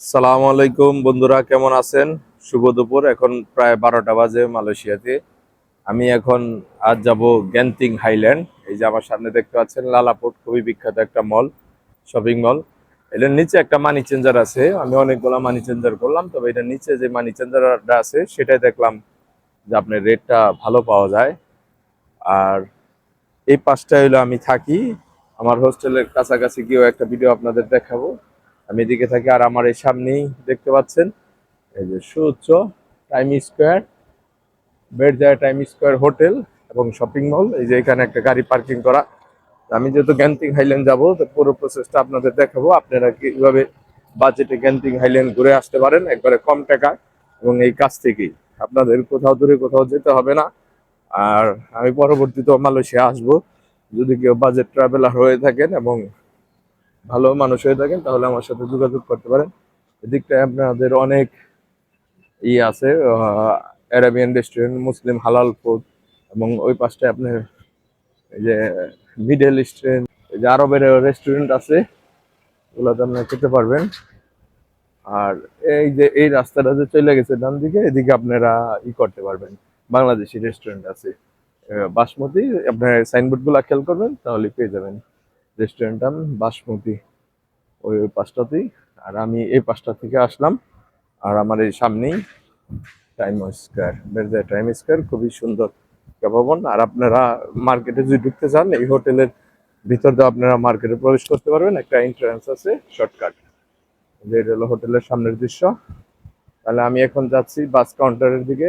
সালাম আলাইকুম বন্ধুরা, কেমন আছেন? শুভ দুপুর, এখন প্রায় বারোটা বাজে মালয়েশিয়াতে। আমি এখন আজ যাব গ্যান্তিং হাইল্যান্ড। এই যে আমার সামনে দেখতে পাচ্ছেন, লালাপোর্ট, খুবই বিখ্যাত একটা মল, শপিং মল। এটার নিচে একটা মানি চেঞ্জার আছে। আমি অনেকগুলো মানি চেঞ্জার করলাম, তবে এটার নিচে যে মানি চেঞ্জারটা আছে, সেটাই দেখলাম যে আপনার রেটটা ভালো পাওয়া যায়। আর এই পাঁচটায় হলো আমি থাকি। আমার হোস্টেলের কাছাকাছি গিয়েও একটা ভিডিও আপনাদের দেখাবো। আমি এদিকে থাকি আর আমার এই সামনেই দেখতে পাচ্ছেন এই যে সুউচ্চ time square, Berjaya time square hotel এবং শপিং মল। এই যে এখানে একটা গাড়ি পার্কিং করা। আমি যেহেতু গ্যান্তিং হাইল্যান্ড যাব, তো পুরো প্রসেসটা আপনাদের দেখাবো। আপনারা কীভাবে বাজেটে গ্যান্তিং হাইল্যান্ড ঘুরে আসতে পারেন, একবারে কম টাকা এবং এই কাছ থেকেই। আপনাদের কোথাও দূরে কোথাও যেতে হবে না। আর আমি পরবর্তীতে মালয়েশিয়া আসব। যদি কেউ বাজেট ট্রাভেলার হয়ে থাকেন এবং ভালো মানুষ হয়ে থাকেন, তাহলে আমার সাথে যোগাযোগ করতে পারেন। এদিকটায় আপনাদের অনেক ই আছে অ্যারাবিয়ান রেস্টুরেন্ট মুসলিম হালাল ফুড এবং ওই পাশটায় আপনার এই যে মিডল ইস্টার্ন যে আরবের রেস্টুরেন্ট আছে, ওগুলোতে আপনারা খেতে পারবেন। আর এই যে, এই রাস্তাটা যে চলে গেছে ডান দিকে, এদিকে আপনারা ই করতে পারবেন। বাংলাদেশি রেস্টুরেন্ট আছে। বাসমতি, আপনার সাইনবোর্ডগুলা খেয়াল করবেন, তাহলে পেয়ে যাবেন। রেস্টুরেন্ট নাম বাসমতি ওই ওই পাঁচটাতেই আর আমি এই পাঁচটা থেকে আসলাম। আর আমার এই সামনেই time square Berjaya time square খুবই সুন্দর ভবন আর আপনারা মার্কেটে যদি ঢুকতে চান, এই হোটেলের ভিতর দিয়ে আপনারা মার্কেটে প্রবেশ করতে পারবেন। একটা এন্ট্রান্স আছে শর্টকাট যে এটা হলো হোটেলের সামনের দৃশ্য। তাহলে আমি এখন যাচ্ছি বাস কাউন্টারের দিকে।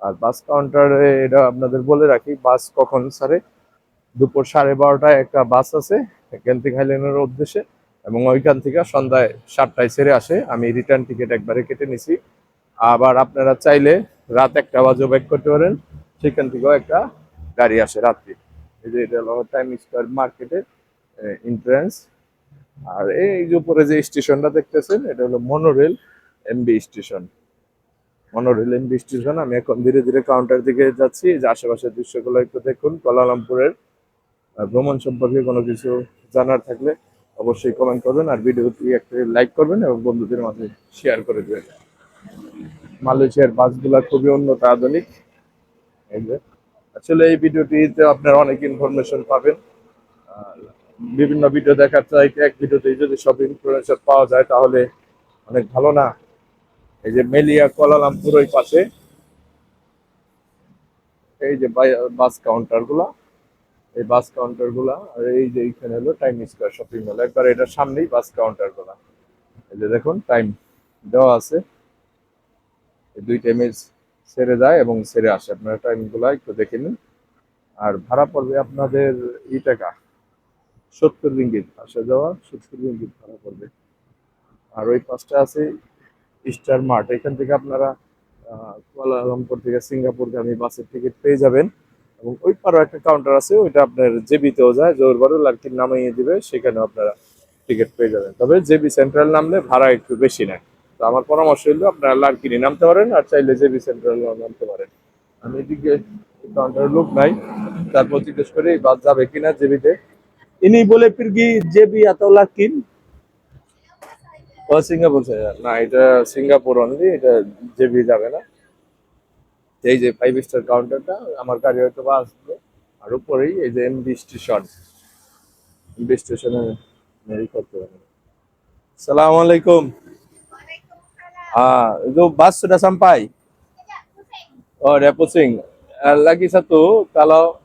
আর বাস কাউন্টারে এটা আপনাদের বলে রাখি, বাস কখন ছাড়ে দুপুর সাড়ে বারোটায় একটা বাস আছে। ক্যান্টিং হাইল্যান্ডের উদ্দেশ্যে এবং ওইখান থেকে সন্ধ্যায় সাতটায় ছেড়ে আসে। আমি রিটার্ন টিকিট একবারে কেটে নিছি। আবার আপনারা চাইলে রাত একটা বাজেও ব্যাক করতে পারেন। সেখান থেকেও একটা গাড়ি আসে রাত্রি। এই যে এটা হলো টাইম স্কোয়ার মার্কেটের এন্ট্রান্স আর এই যে উপরে যে স্টেশনটা দেখতেছেন, এটা হলো monorail MB station monorail MB station আমি এখন ধীরে ধীরে কাউন্টার দিকে যাচ্ছি। যে আশেপাশের দৃশ্যগুলো একটু দেখুন কুয়ালালামপুরের আর ভ্রমণ সম্পর্কে কোনো কিছু জানার থাকলে অবশ্যই কমেন্ট করবেন আর ভিডিওটি একটা লাইক করবেন এবং বন্ধুদের মাঝে শেয়ার করে দেবেন। মালয়েশিয়ার বাসগুলা খুবই উন্নত আধুনিক। আসলে এই ভিডিওটিতে আপনারা অনেক ইনফরমেশন পাবেন। বিভিন্ন ভিডিও দেখার চাইতে এক ভিডিওতেই যদি সব ইনফরমেশন পাওয়া যায় তাহলে অনেক ভালো না? এই যে মেলিয়া, কোয়ালালামপুর ওই পাশে। এই যে বাস কাউন্টারগুলা। এই বাস কাউন্টারগুলা আর এই যে এইখানে হলো টাইম স্কোয়ার শপিং মল একবার এটার সামনেই বাস কাউন্টারগুলা এই যে দেখুন টাইম দেওয়া আছে। এই দুই টাইমে ছেড়ে যায় এবং ছেড়ে আসে। আপনারা টাইমগুলা একটু দেখে নিন। আর ভাড়া পড়বে আপনাদের ই টাকা, সত্তর রিঙ্গিত আসা যাওয়া, সত্তর রিঙ্গিত ভাড়া পড়বে। আর ওই পাঁচটা আছে স্টার মার্ট এখান থেকে আপনারা কুয়ালালামপুর থেকে সিঙ্গাপুরগামী বাসের টিকিট পেয়ে যাবেন। এবং ওই পারও একটা কাউন্টার আছে, ওইটা আপনার জেবিতেও যায় জোর বারো লার্কির নামিয়ে দিবে, সেখানেও আপনারা টিকিট পেয়ে যাবেন। তবে জেবি সেন্ট্রাল নামলে ভাড়া একটু বেশি নেয়। তো আমার পরামর্শ হলো আপনারা লার্কিনি নামতে পারেন, আর চাইলে জেবি সেন্ট্রাল নামতে পারেন। আমি এদিকে কাউন্টার লোক নাই, তারপর জিজ্ঞেস করে, এই বাস যাবে কিনা জেবিতে? ইনি বলে কি জেবি এত লার্কিন? ও সিঙ্গাপুর না, এটা সিঙ্গাপুর অনলি এটা জেবি যাবে না। এই যে ফাইভ স্টার কাউন্টারটা আমার গাড়ি হয়তো বা আসবে আর উপরেই এই যে এমবি স্টেশন এমবি স্টেশনে এই করতে পারেন সালাম আলাইকুম ah itu bus sudah sampai oh udah pusing Eh, lagi satu kalau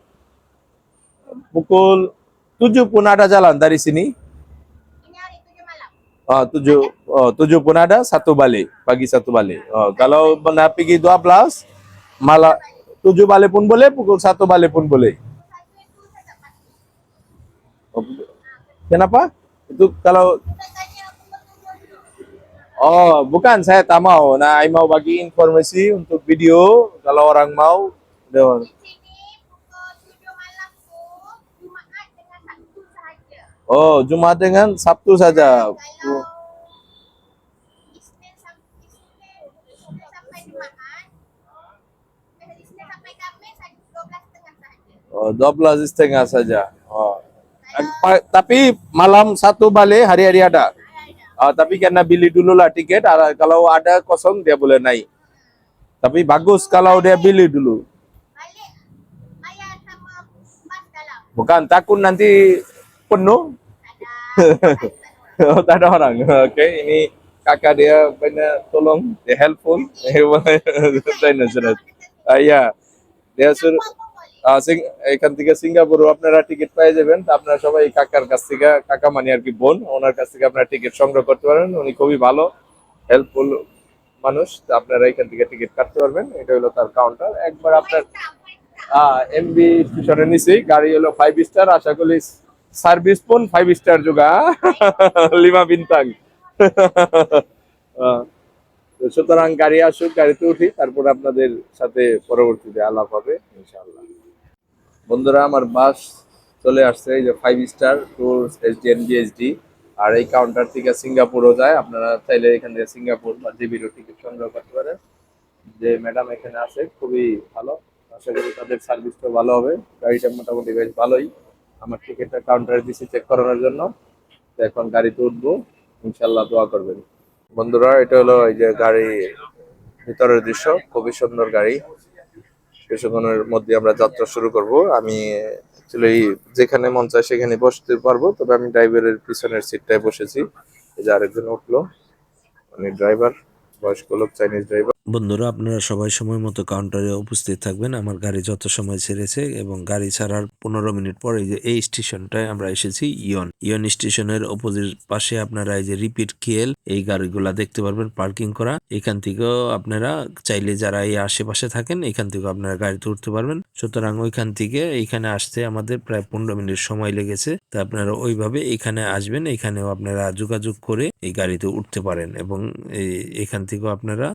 pukul 7 pun ada jalan dari sini Ini hari tujuh malam. Oh, tujuh, oh, tujuh pun ada, satu balik. Pagi satu balik. Oh, kalau benar pergi 12, malah tujuh balai pun boleh, pukul satu balai pun boleh. Kenapa? Itu kalau Oh, bukan saya tak mau. Nah, saya mau bagi informasi untuk video kalau orang mau. Di sini Oh, Jumat dengan Sabtu saja. Kalau 12 setengah saja. Oh. Tapi malam satu balik hari-hari ada. Uh, ah, tapi kan kena beli dululah tiket. Ah, kalau ada kosong dia boleh naik. Tapi bagus kalau dia beli dulu. Bukan takut nanti penuh. oh, tak ada orang. Okay, ini kakak dia banyak tolong, dia helpful. Saya nak Ah ya. Dia suruh এখান থেকে Singapore আপনারা ticket পেয়ে যাবেন। আপনারা সবাই কাকার কাছ থেকে, কাকা মানে আর কি বোন, ওনার কাছ থেকে আপনারা টিকিট সংগ্রহ করতে পারেন উনি খুবই ভালো হেল্পফুল মানুষ। আপনারা এখান থেকে টিকিট কাটতে পারবেন। এটা হলো তার কাউন্টার একবার আপনার এমবি স্টেশনের নিচেই গাড়ি হলো ফাইভ স্টার আশা করি সার্ভিস পন ফাইভ স্টার যোগা। লিমা বিনতাং। সুতরাং গাড়ি আসুক, গাড়িতে উঠি। তারপর আপনাদের সাথে পরবর্তীতে আলাপ হবে, ইনশাআল্লাহ। বন্ধুরা, আমার বাস চলে আসছে, এই যে five star tours SDN BSD আর এই কাউন্টার থেকে সিঙ্গাপুরও যায়, আপনারা চাইলে এখান থেকে সিঙ্গাপুর বা জিবিরও টিকিট সংগ্রহ করতে পারেন। যে ম্যাডাম এখানে আছে, খুবই ভালো। আশা করি তাদের সার্ভিসটাও ভালো হবে। গাড়িটা মোটামুটি বেশ ভালোই। আমার টিকিটটা কাউন্টারে দিছি চেক করানোর জন্য। তো এখন গাড়িতে উঠবো ইনশাল্লাহ দোয়া করবেন। বন্ধুরা, এটা হলো এই যে গাড়ি ভিতরের দৃশ্য। খুবই সুন্দর গাড়ি। কিছুক্ষণের মধ্যে আমরা যাত্রা শুরু করব। আমি অ্যাকচুয়ালি যেখানে মন চায় সেখানে বসতে পারব, তবে আমি ড্রাইভারের পিছনের সিটটায় বসেছি। এই যে আরেকজন উঠল মানে ড্রাইভার বয়স্ক লোক চাইনিজ ড্রাইভার বন্ধুরা, আপনারা সবাই সময় মতো কাউন্টারে উপস্থিত থাকবেন। আমার গাড়ি যত সময় ছেড়েছে এবং গাড়ি ছাড়ার পনেরো মিনিট পরে যে, এই স্টেশনটায় আমরা এসেছি ইয়ন। ইয়ন স্টেশনের অপোজিট পাশে আপনারা এই যে রিপিট কেএল এই গাড়িগুলা দেখতে পারবেন পার্কিং করা। এখান থেকেও আপনারা চাইলে যারা এই আশেপাশে থাকেন, এখান থেকেও আপনারা গাড়িতে উঠতে পারবেন। সুতরাং ওইখান থেকে এইখানে আসতে আমাদের প্রায় পনেরো মিনিট সময় লেগেছে। তা আপনারা ওইভাবে এখানে আসবেন, এখানেও আপনারা যোগাযোগ করে এই গাড়িতে উঠতে পারেন এবং এখান থেকেও আপনারা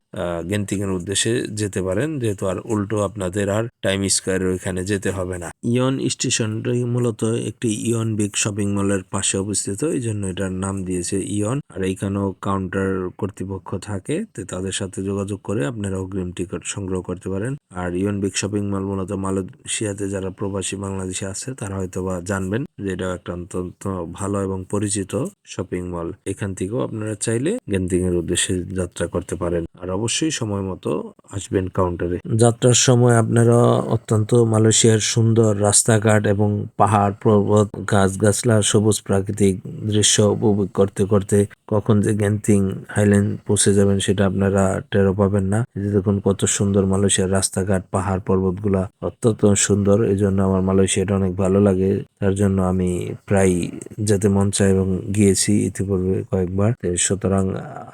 এর উদ্দেশ্যে যেতে পারেন, যেহেতু আর উল্টো আপনাদের আর টাইম স্কোয়ারের ওইখানে যেতে হবে না। ইয়ন স্টেশনটাই মূলত একটি ইয়ন বিগ শপিং মলের পাশে অবস্থিত এই জন্য এটার নাম দিয়েছে ইয়ন। আর এইখানেও কাউন্টার কর্তৃপক্ষ থাকে, তো তাদের সাথে যোগাযোগ করে আপনারা অগ্রিম টিকিট সংগ্রহ করতে পারেন। আর ইয়ন বিগ শপিং মল মূলত মালয়েশিয়াতে যারা প্রবাসী বাংলাদেশে আছে, তারা হয়তো বা জানবেন যে এটা একটা অত্যন্ত ভালো এবং পরিচিত শপিং মল। এখান থেকেও আপনারা চাইলে গেন্দিং এর উদ্দেশ্যে যাত্রা করতে পারেন। আর অবশ্যই সময় মতো আসবেন কাউন্টারে যাত্রার সময় আপনারা অত্যন্ত মালয়েশিয়ার সুন্দর রাস্তাঘাট এবং পাহাড়, পর্বত, গাছগাছলা, সবুজ প্রাকৃতিক দৃশ্য উপভোগ করতে করতে কখন যে গ্যান্তিং হাইল্যান্ড পৌঁছে যাবেন সেটা আপনারা টেরও পাবেন না। যে দেখুন কত সুন্দর মালয়েশিয়ার রাস্তাঘাট, পাহাড়, পর্বতগুলা অত্যন্ত সুন্দর। এই জন্য আমার মালয়েশিয়াটা অনেক ভালো লাগে। তার জন্য আমি প্রায় যেতে মন চায় এবং গিয়েছি ইতিপূর্বে কয়েকবার। সুতরাং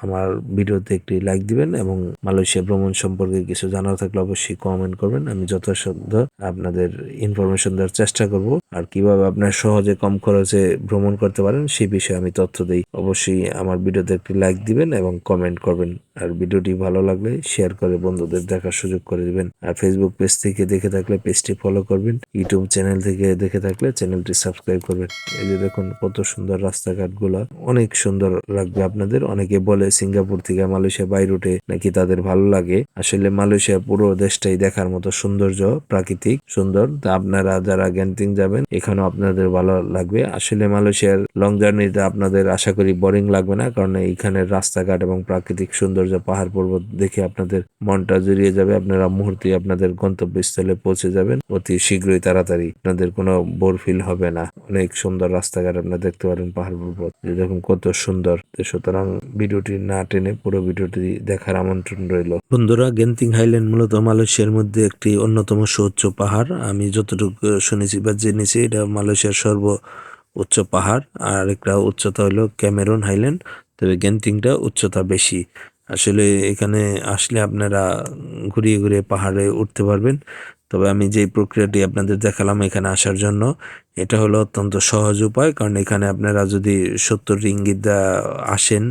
আমার ভিডিওতে একটি লাইক দিবেন এবং মালয়েশিয়া ভ্রমণ সম্পর্কে কিছু জানার থাকলে অবশ্যই কমেন্ট করবেন। আমি যথাসাধ্য আপনাদের ইনফরমেশন দেওয়ার চেষ্টা করব। আর কীভাবে আপনার সহজে কম খরচে ভ্রমণ করতে পারেন সেই বিষয়ে আমি তথ্য দিই। অবশ্যই আমার ভিডিওতে একটি লাইক দিবেন এবং কমেন্ট করবেন। আর ভিডিওটি ভালো লাগলে শেয়ার করে বন্ধুদের দেখার সুযোগ করে দিবেন। আর ফেসবুক পেজ থেকে দেখে থাকলে পেজটি ফলো করবেন। ইউটিউব চ্যানেল থেকে দেখে থাকলে চ্যানেলটি সাবস্ক্রাইব করবেন। এই যে দেখুন কত সুন্দর রাস্তাঘাটগুলা অনেক সুন্দর লাগবে আপনাদের। অনেকে বলে সিঙ্গাপুর থেকে মালয়েশিয়া বাই রুটে নাকি তাদের ভালো লাগে। আসলে মালয়েশিয়া পুরো দেশটাই দেখার মতো সৌন্দর্য, প্রাকৃতিক সুন্দর। তা আপনারা যারা গ্যান্টিং যাবেন, এখানেও আপনাদের ভালো লাগবে। আসলে মালয়েশিয়ার লং জার্নিতে আপনাদের আশা করি বোরিং লাগবে না, কারণ এইখানের রাস্তাঘাট এবং প্রাকৃতিক সৌন্দর্য পাহাড় পর্বত দেখে আপনাদের মনটা জুড়িয়ে যাবে। আপনারা মুহূর্তে আপনাদের গন্তব্যস্থলে পৌঁছে যাবেন। অতি শীঘ্রই তাড়াতাড়ি আপনাদের কোনো বোর ফিল হবে না। অনেক সুন্দর রাস্তাঘাট আপনারা দেখতে পারেন পাহাড় পর্বত। দেখুন কত সুন্দর। সুতরাং ভিডিওটি না টেনে পুরো ভিডিওটি দেখার আমন্ত্রণ রইল। বন্ধুরা গেন্তিং হাইল্যান্ড মূলত মালয়েশিয়ার মধ্যে একটি অন্যতম সুউচ্চ পাহাড়। আমি যতটুকু শুনেছি বা জেনেছি, এটা মালয়েশিয়ার সর্ব উচ্চ পাহাড়। আর একটা উচ্চতা হলো ক্যামেরন হাইল্যান্ড। তবে গেন্তিংটা উচ্চতা বেশি। আসলে এখানে আসলে আপনারা ঘুরিয়ে ঘুরিয়ে পাহাড়ে উঠতে পারবেন। তবে আমি যে প্রক্রিয়াটি আপনাদের দেখালাম এখানে আসার জন্য, এটা হলো অত্যন্ত সহজ উপায়। কারণ এখানে আপনারা যদি সত্তর রিঙ্গিত আসেন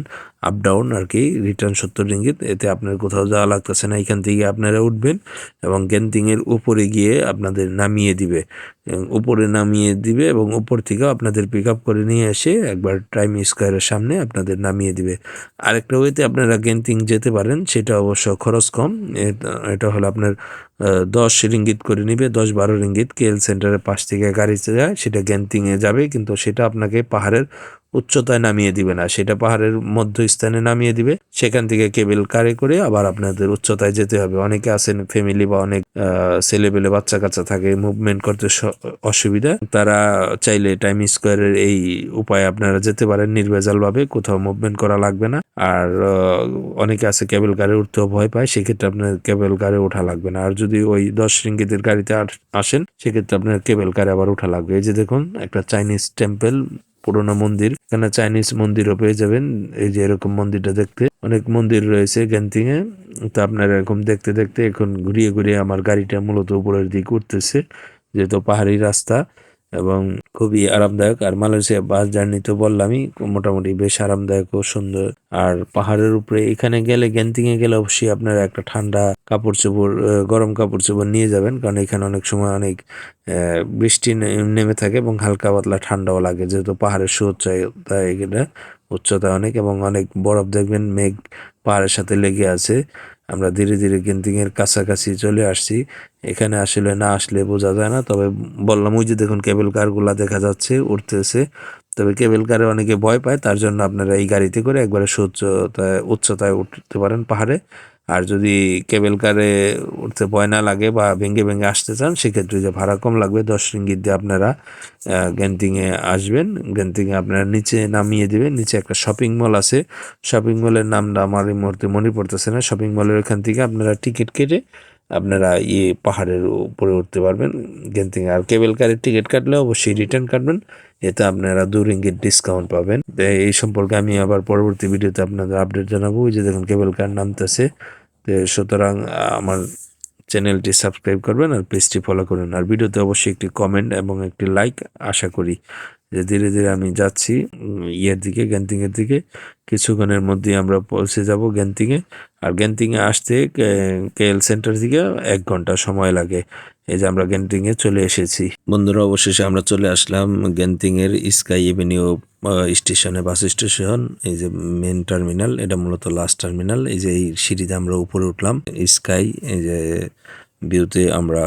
আপ ডাউন আর কি রিটার্ন সত্তর রিঙ্গিত এতে আপনার কোথাও যাওয়া লাগতেছে না, এখান থেকে আপনারা উঠবেন এবং গেন্তিং এর উপরে গিয়ে আপনাদের নামিয়ে দিবে। উপরে নামিয়ে দিবে এবং উপর থেকে আপনাদের পিক আপ করে নিয়ে এসে একবার টাইম স্কোয়ারের সামনে আপনাদের নামিয়ে দিবে। আরেকটা ওয়েতে আপনারা গেন্তিং যেতে পারেন, সেটা অবশ্য খরচ কম। এটা হলো আপনার দশ রিঙ্গিত করে নিবে, দশ বারো রিঙ্গিত কেএল সেন্টারের পাশ থেকে গাড়ি যায়, সেটা গ্যান্তিংয়ে যাবে, কিন্তু সেটা আপনাকে পাহাড়ের উচ্চতায় নামিয়ে দিবে না, সেটা পাহাড়ের মধ্যস্থানে নামিয়ে দিবে, সেখান থেকে কেবল কারে করে আবার আপনাদের উচ্চতায় যেতে হবে। অনেকে আছেন ফ্যামিলি বা অনেক ছেলে পেলে বাচ্চা কাচ্চা থাকে মুভমেন্ট করতে অসুবিধা, তারা চাইলে টাইম স্কোয়ারের এই উপায়ে আপনারা যেতে পারেন নির্ভেজাল ভাবে কোথাও মুভমেন্ট করা লাগবে না, আর অনেকে আছে কেবল কারে উঠতেও ভয় পায়, সেক্ষেত্রে আপনার কেবল কারে ওঠা লাগবে না, আর যদি ওই দশ রিঙ্গিতের গাড়িতে আস- আসেন, সেক্ষেত্রে আপনার কেবল কারে আবার ওঠা লাগবে। এই যে দেখুন, একটা চাইনিজ টেম্পল, পুরোনো মন্দির। এখানে চাইনিজ মন্দিরও পেয়ে যাবেন। এই যে এরকম মন্দিরটা দেখতে, অনেক মন্দির রয়েছে গ্যান্তিং এ তো আপনার এরকম দেখতে দেখতে এখন ঘুরিয়ে ঘুরিয়ে আমার গাড়িটা মূলত উপরের দিকে উঠতেছে, যেহেতু পাহাড়ি রাস্তা। এবং খুবই আরামদায়ক। আর মালয়েশিয়া বাস জার্নি তো বললামই, মোটামুটি বেশ আরামদায়ক ও সুন্দর। আর পাহাড়ের উপরে এখানে গেলে গ্যান্তিং এ গেলে অবশ্যই আপনারা একটা ঠান্ডা কাপড় চোপড় গরম কাপড় চোপড় নিয়ে যাবেন। কারণ এখানে অনেক সময় অনেক বৃষ্টি নেমে থাকে এবং হালকা পাতলা ঠান্ডাও লাগে। যেহেতু পাহাড়ের সুউচ্চতা এখানে উচ্চতা অনেক এবং অনেক বরফ দেখবেন, মেঘ পাহাড়ের সাথে লেগে আছে। আমরা ধীরে ধীরে গেন্দিংয়ের কাছাকাছি চলে আসছি। এখানে আসলে না আসলে বোঝা যায় না, তবে বললাম ওই যে দেখুন কেবল কারগুলা দেখা যাচ্ছে, উঠতেছে। তবে কেবল কারে অনেকে ভয় পায়, তার জন্য আপনারা এই গাড়িতে করে একবারে সহ্যতায় উচ্চতায় উঠতে পারেন পাহাড়ে। আর যদি কেবল কারে উঠতে ভয় না লাগে বা ভেঙে ভেঙে আসতে চান, সেক্ষেত্রে যে ভাড়া কম লাগবে, দশ রিঙ্গিত দিয়ে আপনারা গ্যান্তিংয়ে আসবেন। গ্যান্তিংয়ে আপনারা নিচে নামিয়ে দেবেন। নিচে একটা শপিং মল আছে। শপিং মলের নামটা আমার এই মুহূর্তে মনে পড়তেছে না। শপিং মলের ওখান থেকে আপনারা টিকিট কেটে আপনারা ইয়ে পাহাড়ের উপরে উঠতে পারবেন গ্যান্তিং আর কেবল কারের টিকিট কাটলে অবশ্যই রিটার্ন কাটবেন। এতে আপনারা দু রিঙ্গিত ডিসকাউন্ট পাবেন। এই সম্পর্কে আমি আবার পরবর্তী ভিডিওতে আপনাদের আপডেট জানাব। ওই যে দেখুন, কেবল কার নামতেছে। সুতরাং আমার চ্যানেলটি সাবস্ক্রাইব করবেন আর পেজটি ফলো করুন। আর ভিডিওতে অবশ্যই একটি কমেন্ট এবং একটি লাইক আশা করি। যে ধীরে ধীরে আমি যাচ্ছি ইয়ের দিকে গ্যান্তিংয়ের দিকে। কিছুক্ষণের মধ্যেই আমরা পৌঁছে যাব গ্যান্তিংয়ে আর গ্যান্তিংয়ে আসতে কেএল সেন্টার থেকে এক ঘণ্টা সময় লাগে। এই যে আমরা গ্যান্টিংয়ে চলে এসেছি। বন্ধুরা, অবশেষে আমরা চলে আসলাম গ্যান্তিং এর স্কাই এভিনিউ স্টেশনে, বাস স্টেশন। এই যে মেন টার্মিনাল এটা মূলত লাস্ট টার্মিনাল এই যে এই সিঁড়িতে আমরা উপরে উঠলাম। স্কাই এই যে ভিউতে আমরা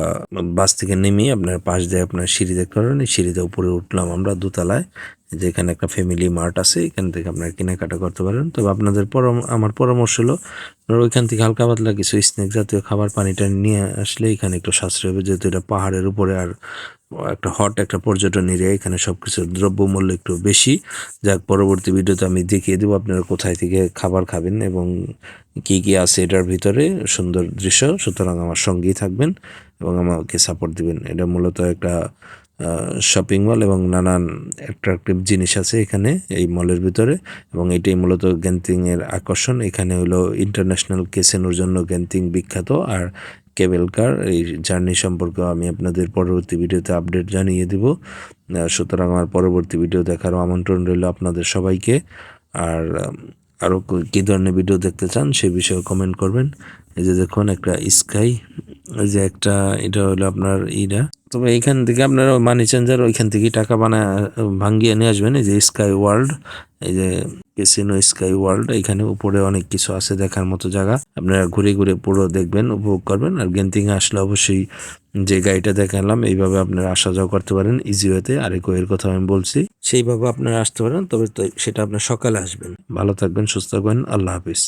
বাস থেকে নেমে আপনার পাশ দিয়ে আপনার সিঁড়ি দেখতে পারবেন। সিঁড়িতে উপরে উঠলাম আমরা দোতলায়। যেখানে একটা ফ্যামিলি মার্ট আছে, এখান থেকে আপনারা কেনাকাটা করতে পারেন। তবে আপনাদের পরাম, আমার পরামর্শ হলো ওইখান থেকে হালকা পাতলা কিছু স্ন্যাক জাতীয় খাবার, পানিটা নিয়ে আসলে এখানে একটু সাশ্রয় হবে, যেহেতু এটা পাহাড়ের উপরে আর একটা হট একটা পর্যটন এরিয়া এখানে সব কিছুর দ্রব্যমূল্য একটু বেশি। যাক, পরবর্তী ভিডিওতে আমি দেখিয়ে দেবো আপনারা কোথায় থেকে খাবার খাবেন এবং কি কি আছে এটার ভিতরে, সুন্দর দৃশ্য। সুতরাং আমার সঙ্গেই থাকবেন এবং আমাকে সাপোর্ট দিবেন। এটা মূলত একটা শপিং মল এবং নানান অ্যাট্রাকটিভ জিনিস আছে এখানে, এই মলের ভিতরে। এবং এটাই মূলত গ্যান্তিং এর আকর্ষণ। এখানে হলো ইন্টারন্যাশনাল কেসেনোর জন্য গ্যান্তিং বিখ্যাত। আর কেবল কার এই জার্নি সম্পর্কে আমি আপনাদের পরবর্তী ভিডিওতে আপডেট জানিয়ে দিব। সুতরাং আমার পরবর্তী ভিডিও দেখারও আমন্ত্রণ রইল আপনাদের সবাইকে। আর আরও কী ধরনের ভিডিও দেখতে চান সে বিষয়ে কমেন্ট করবেন। এই যে দেখুন একটা স্কাই যে একটা, এটা হলো আপনার ইটা তবে এইখান থেকে আপনারা মানি চেঞ্জার ওইখান থেকে টাকা বানায় ভাঙ্গিয়ে নিয়ে আসবেন। এই যে স্কাই ওয়ার্ল্ড এই যে কেসিনো স্কাই ওয়ার্ল্ড এখানে উপরে অনেক কিছু আছে দেখার মতো জায়গা। আপনারা ঘুরে ঘুরে পুরো দেখবেন, উপভোগ করবেন। আর গেন্তিংয়ে আসলে অবশ্যই যে গাড়িটা দেখালাম, এইভাবে আপনারা আসা যাওয়া করতে পারেন ইজি ওয়েতে আরেক এর কথা আমি বলছি, সেইভাবে আপনারা আসতে পারেন, তবে সেটা আপনার সকালে আসবেন। ভালো থাকবেন, সুস্থ থাকবেন, আল্লাহ হাফিজ।